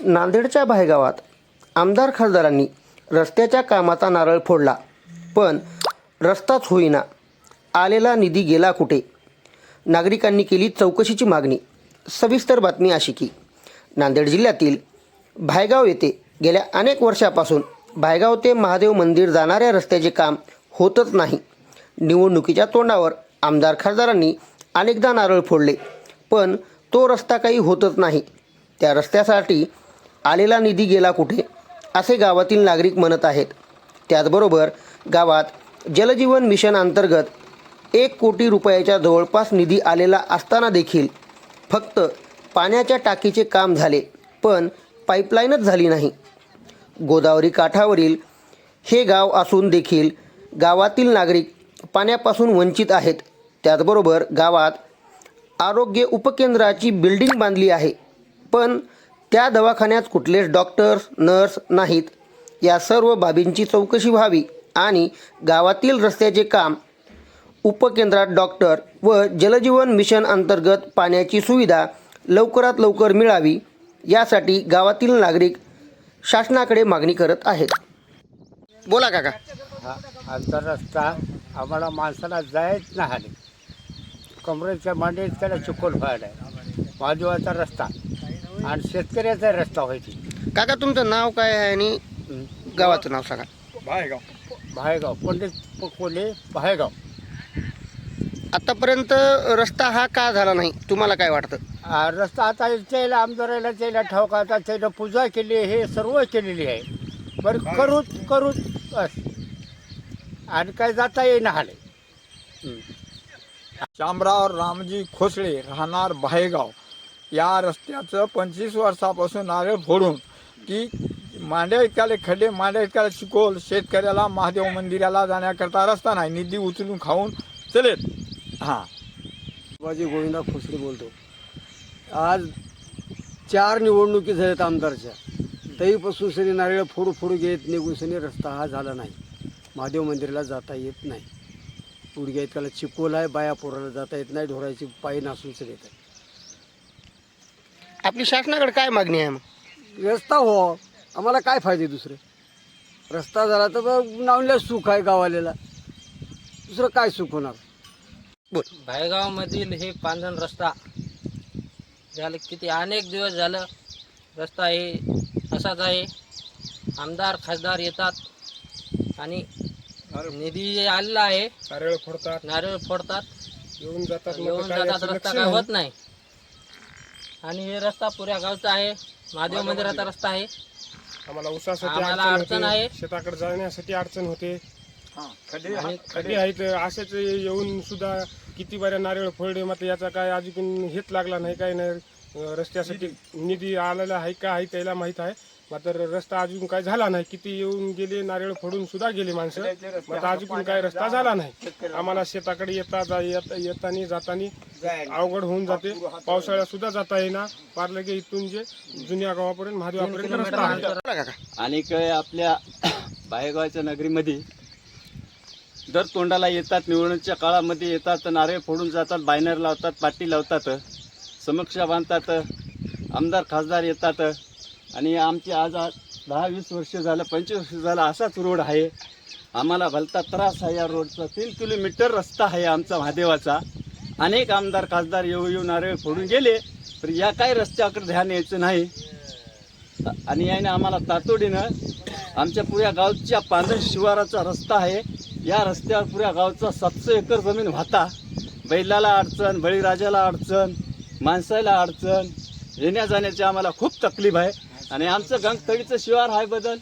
नांदेडच्या भायगावात आमदार खासदारांनी रस्त्याच्या कामाचा नारळ फोडला. पण रस्ताच होईना. आलेला निधी गेला कुठे? नागरिकांनी केली चौकशीची मागणी. सविस्तर बातमी अशी की नांदेड जिल्ह्यातील भायगाव येथे गेल्या अनेक वर्षापासून भायगाव ते महादेव मंदिर जाणाऱ्या रस्त्याचे काम होतच नाही. निवडणुकीच्या तोंडावर आमदार खासदारांनी अनेकदा नारळ फोडले. पण तो रस्ता काही होतच नाही. त्या रस्त्यासाठी आलेला निधी गेला कुठे? असे गावातील नागरिक म्हणत आहेत. त्याचबरोबर गावात जलजीवन मिशन अंतर्गत एक कोटी रुपयाच्या जवळपास निधी आलेला असताना देखील फक्त पाण्याच्या टाकीचे काम झाले पण पाईपलाईनच झाली नाही. गोदावरी काठावरील हे गाव असून देखील गावातील नागरिक पाण्यापासून वंचित आहेत. त्याचबरोबर गावात आरोग्य उपकेंद्राची बिल्डिंग बांधली आहे. पण त्या दवाखान्यात कुठलेच डॉक्टर्स नर्स नाहीत. या सर्व बाबींची चौकशी व्हावी आणि गावातील रस्त्याचे काम उपकेंद्रात डॉक्टर व जलजीवन मिशन अंतर्गत पाण्याची सुविधा लवकरात लवकर मिळावी यासाठी गावातील नागरिक शासनाकडे मागणी करत आहेत. बोला काका. हा आमचा रस्ता आम्हाला माणसाला जायच नाही. कमरेच्या मांडीत त्याला चिकोल व्हायला आहे. महादेवाचा रस्ता. आणि शेतकऱ्याचा रस्ता व्हायची. काका तुमचं नाव काय आहे आणि गावाचं नाव सांगा. भायगाव. पंडित कोले? भायगाव. आतापर्यंत रस्ता हा का झाला नाही? तुम्हाला काय वाटतं? आ, रस्ता आता त्याला आमदाराला त्याला ठाऊक आता त्याला पूजा केली हे सर्व केलेली आहे. बरं करूच करूच बस. आणि काय जाता येईना आले शामराव रामजी खोसळे राहणार भायगाव. या रस्त्याचं पंचवीस वर्षापासून नारळ फोडून की मांड्या इतकाले खड्डे मांड्या इतकाले चिकोल शेतकऱ्याला महादेव मंदिराला जाण्याकरता रस्ता नाही. निधी उचलून खाऊन चलेत हां. शिवाजी गोविंदा खोसरे बोलतो. आज चार निवडणुकी झाल्यात आमदारच्या. तरीपासून सरी नारळ फोडू फोडू घेत निघून सनी रस्ता हा झाला नाही. महादेव मंदिराला जाता येत नाही. गुडघ्या इतकाला चिकोल आहे बाया पोराला जाता येत नाही ढोराची पायी नासून सर आहे आपली शासनाकडे काय मागणी आहे मग? रस्ता हो. आम्हाला काय फायदे दुसरे? रस्ता झाला तर बा नावल्या सुख आहे गावालेला दुसरं काय सुख होणार? भायगावमधील हे पांढरण रस्ता झालं किती अनेक दिवस झालं रस्ता हे असाच आहे. आमदार खासदार येतात आणि निधी जे आलेला आहे. नारळ फोडतात. नारळ फोडतात. येऊन जातात रस्ता काय. होत नाही. आणि हे रस्ता पुऱ्या गावचा आहे. महादेव मंदिराचा रस्ता आहे. आम्हाला उसासाठी आम्हाला अडचण अडचण आहे. होते शेताकडे जाण्यासाठी अडचण होते. आणि खड्डे आहेत. असेच येऊन सुद्धा किती बऱ्या नारळ फोडले मात्र याचा काय अजून हेच लागला नाही काय नाही. अं, रस्त्यासाठी निधी आलेला आहे का आहे त्याला माहीत आहे. मात्र रस्ता अजून काय झाला नाही. किती येऊन गेले नारळ फोडून सुद्धा गेले माणसं. मात्र अजून काय रस्ता झाला नाही. आम्हाला शेताकडे येता येताना जाताना अवघड होऊन जाते. पावसाळ्यात सुद्धा जाता येईना. पार लगे इथून जे जुन्या गावापर्यंत महादेवापर्यंत रस्ता आहे. आणि काय आपल्या बाहेरगावच्या नगरीमध्ये दर तोंडाला येतात निवडणुकीच्या काळामध्ये येतात नारळ फोडून जातात बायनर लावतात पाटी लावतात समक्ष बांधतात आमदार खासदार येतात. आणि आमचे आज आज दहा वीस वर्ष झालं पंचवीस वर्ष झालं असाच रोड आहे. आम्हाला भलता त्रास आहे या रोडचा. तीन किलोमीटर रस्ता आहे आमचा महादेवाचा. अनेक आमदार खासदार येऊ येऊ नारळ फोडून गेले तर या काही रस्त्याकडे ध्यान यायचं नाही. आणि याने आम्हाला तातडीनं आमच्या पुऱ्या गावच्या पांढर शिवाराचा रस्ता आहे. या रस्त्यावर पुऱ्या गावचा सातशे एकर जमीन व्हाता. बैलाला अडचण बळीराजाला अडचण माणसाला अडचण येण्या जाण्याची आम्हाला खूप तकलीफ आहे. आणि आमचं गंगथडीचं शिवार आहे बदल.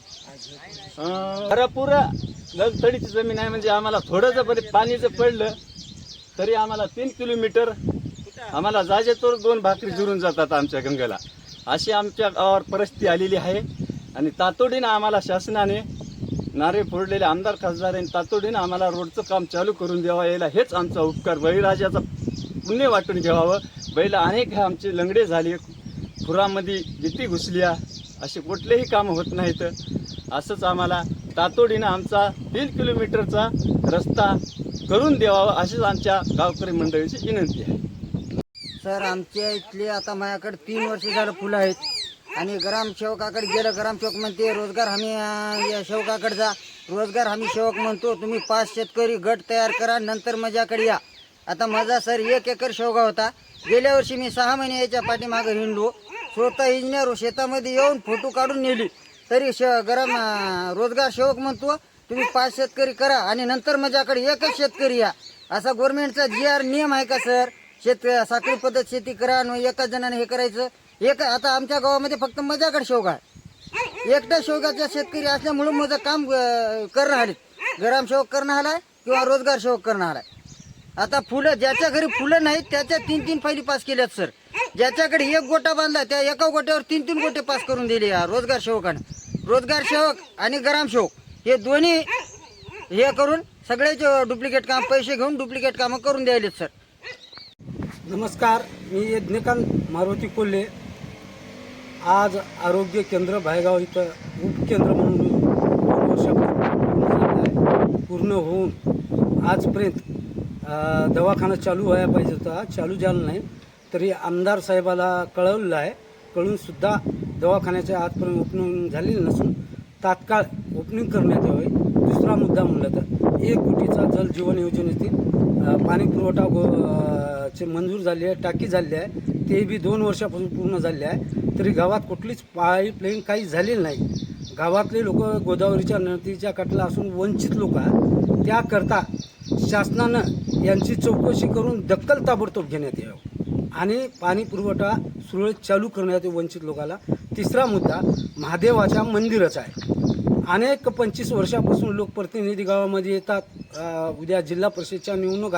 भरपूर गंगथडीची जमीन आहे म्हणजे आम्हाला थोडं जर बरे पाणी जर पडलं तरी आम्हाला तीन किलोमीटर आम्हाला जाजेतोर दोन भाकरी जुरून जातात आमच्या गंगेला. अशी आमच्या गावावर परिस्थिती आलेली आहे. आणि तातडीनं आम्हाला शासनाने नारे फोडलेले आमदार खासदार यांनी तातडीनं आम्हाला रोडचं काम चालू करून द्यावा यायला हेच आमचा उपकार. बळीराजाचा पुण्य वाटून घ्यावं. बैल अनेक हे आमचे लंगडे झाले. खुरामध्ये भीती घुसल्या असे कुठलेही कामं होत नाहीत. असंच आम्हाला तातडीनं आमचा तीन किलोमीटरचा रस्ता करून द्यावा अशीच आमच्या गावकरी मंडळीची विनंती आहे. सर आमच्या इथले आता माझ्याकडे तीन वर्ष झालं फुलं आहेत. आणि ग्रामसेवकाकडे गेलं ग्रामसेवक म्हणते रोजगार हमी या सेवकाकडे जा. रोजगार हमी सेवक म्हणतो तुम्ही पाच शेतकरी गट तयार करा नंतर माझ्याकडे या. आता माझा सर एक एकर शेवगा होता. गेल्या वर्षी मी सहा महिने याच्या पाठीमागं हिंडलो. स्वतः इंजिनियर हो, शेतामध्ये येऊन फोटो काढून नेली. तरी श गरम रोजगार सेवक म्हणतो तुम्ही पाच शेतकरी करा आणि नंतर माझ्याकडे एकच शेतकरी या. असा गव्हर्नमेंटचा जी आर नियम आहे का सर? शेत साखळी पद्धत शेती करा आणि एकाच जणाने हे करायचं. एक आता आमच्या गावामध्ये फक्त माझ्याकडे शेवगा आहे. एकट्या शेवगाचा शेतकरी असल्यामुळे माझं काम करणं आले. ग्रामसेवक करणं आलाय किंवा रोजगार सेवक करणं आलाय. आता फुलं ज्याच्या घरी फुलं नाहीत त्याच्या तीन तीन फायली पास केल्यात सर. ज्याच्याकडे एक गोटा बांधला त्या एका गोट्यावर तीन तीन गोटे पास करून दिले या रोजगार सेवकानं. रोजगार सेवक आणि ग्रामसेवक हे दोन्ही हे करून सगळ्याचे डुप्लिकेट काम पैसे घेऊन डुप्लिकेट कामं करून द्यायलेत सर. नमस्कार मी यज्ञकांत मारुती कोल्हे. आज आरोग्य केंद्र भायगाव इथं उपकेंद्र म्हणून दोन वर्षापूर्वी पूर्ण होऊन आजपर्यंत दवाखाना चालू व्हायला पाहिजे होता. चालू झाला नाही. तरी आमदार साहेबाला कळवलेलं आहे. कळूनसुद्धा दवाखान्याचे आजपर्यंत ओपनिंग झालेली नसून तात्काळ ओपनिंग करण्यात यावे. दुसरा मुद्दा म्हणलं तर एक कोटीचा जल जीवन योजनेतील पाणी पुरवठा गो चे मंजूर झाली आहे टाकी झाली आहे ते बी दोन वर्षापासून पूर्ण झाले आहे. तरी गावात कुठलीच पाईपलाईन काही झालेली नाही. गावातले लोक गोदावरीच्या नदीच्या काठला असून वंचित लोक आहेत. त्याकरता शासनानं यांची चौकशी करून दक्कल ताबडतोब घेण्यात यावं. आणि पाणी पुरवठा सुरळीत चालू करण्यात वंचित लोकाला. तिसरा मुद्दा महादेवाच्या मंदिराचा आहे. अनेक पंचवीस वर्षापासून लोकप्रतिनिधी गावामध्ये येतात. उद्या जिल्हा परिषदच्या निवडणूक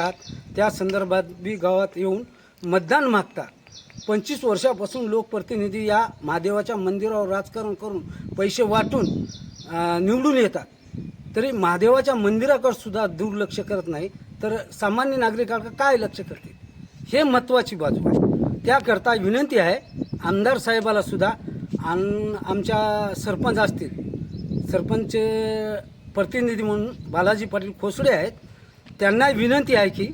त्या संदर्भात बी गावात येऊन मतदान मागतात. पंचवीस वर्षापासून लोकप्रतिनिधी या महादेवाच्या मंदिरावर राजकारण करून पैसे वाटून निवडून येतात. तरी महादेवाच्या मंदिराकडे सुद्धा दुर्लक्ष करत नाही. तर सामान्य नागरिकांकडे काय लक्ष करतील? हे महत्त्वाची बाजू आहे. त्याकरता विनंती आहे आमदार साहेबाला सुद्धा आणि आमच्या सरपंच असतील सरपंच प्रतिनिधी म्हणून बालाजी पाटील खोसडे आहेत त्यांना विनंती आहे की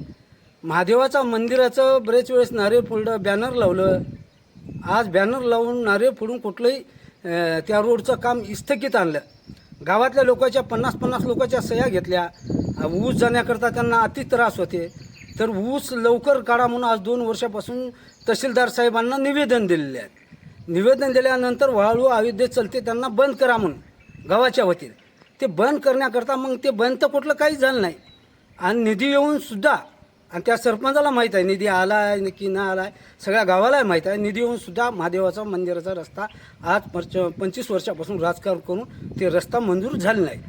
महादेवाचा मंदिराचं बरेच वेळेस नारळ फोडलं बॅनर लावलं. आज बॅनर लावून नारळ फोडून कुठलंही त्या रोडचं काम स्थगित आणलं. गावातल्या लोकांच्या पन्नास पन्नास लोकांच्या सह्या घेतल्या. ऊस जाण्याकरता त्यांना अति त्रास होते. तर ऊस लवकर काढा म्हणून आज दोन वर्षापासून तहसीलदार साहेबांना निवेदन दिलेले आहे निवेदन दिल्यानंतर वाळू अयोध्ये चलते त्यांना बंद करा म्हणून गावाच्या वतीने. ते बंद करण्याकरता मग ते बंद तर कुठलं काहीच झालं नाही. आणि निधी येऊन सुद्धा आणि त्या सरपंचाला माहीत आहे निधी आला आहे की नाही आला आहे सगळ्या गावाला माहीत आहे निधी येऊन सुद्धा महादेवाचा मंदिराचा रस्ता आज पंच पंचवीस वर्षापासून राजकारण करून ते रस्ता मंजूर झाले नाही.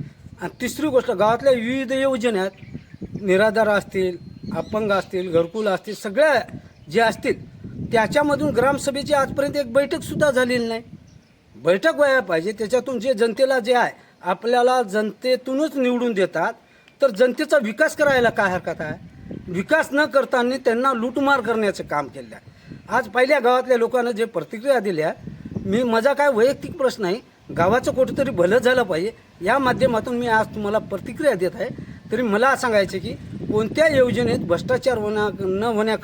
आणि तिसरी गोष्ट गावातल्या विविध योजना आहेत निराधार असतील अपंग असतील घरकुल असतील सगळ्या जे असतील त्याच्यामधून ग्रामसभेची आजपर्यंत एक बैठकसुद्धा झालेली नाही. बैठक व्हायला पाहिजे त्याच्यातून जे जनतेला जे आहे आपल्याला जनतेतूनच निवडून देतात. तर जनतेचा विकास करायला काय हरकत आहे? विकास न करताना त्यांना लूटमार करण्याचं काम केलं आहे. आज पहिल्या गावातल्या लोकांना जे प्रतिक्रिया दिल्या मी माझा काय वैयक्तिक प्रश्न आहे गावाचं कुठेतरी भलं झालं पाहिजे या माध्यमातून मी आज तुम्हाला प्रतिक्रिया देत आहे. तरी मला सांगायचं की कोणत्या योजनेत भ्रष्टाचार होण्या न होण्या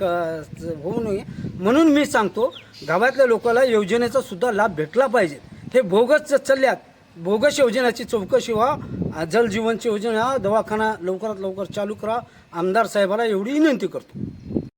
होऊ नये म्हणून मी सांगतो गावातल्या लोकांना योजनेचा सुद्धा लाभ भेटला पाहिजे. हे बोगस चालल्यात बोगस योजनेची चौकशी व्हा जल जीवनची योजना दवाखाना लवकरात लवकर चालू करा आमदार साहेबाला एवढी विनंती करतो.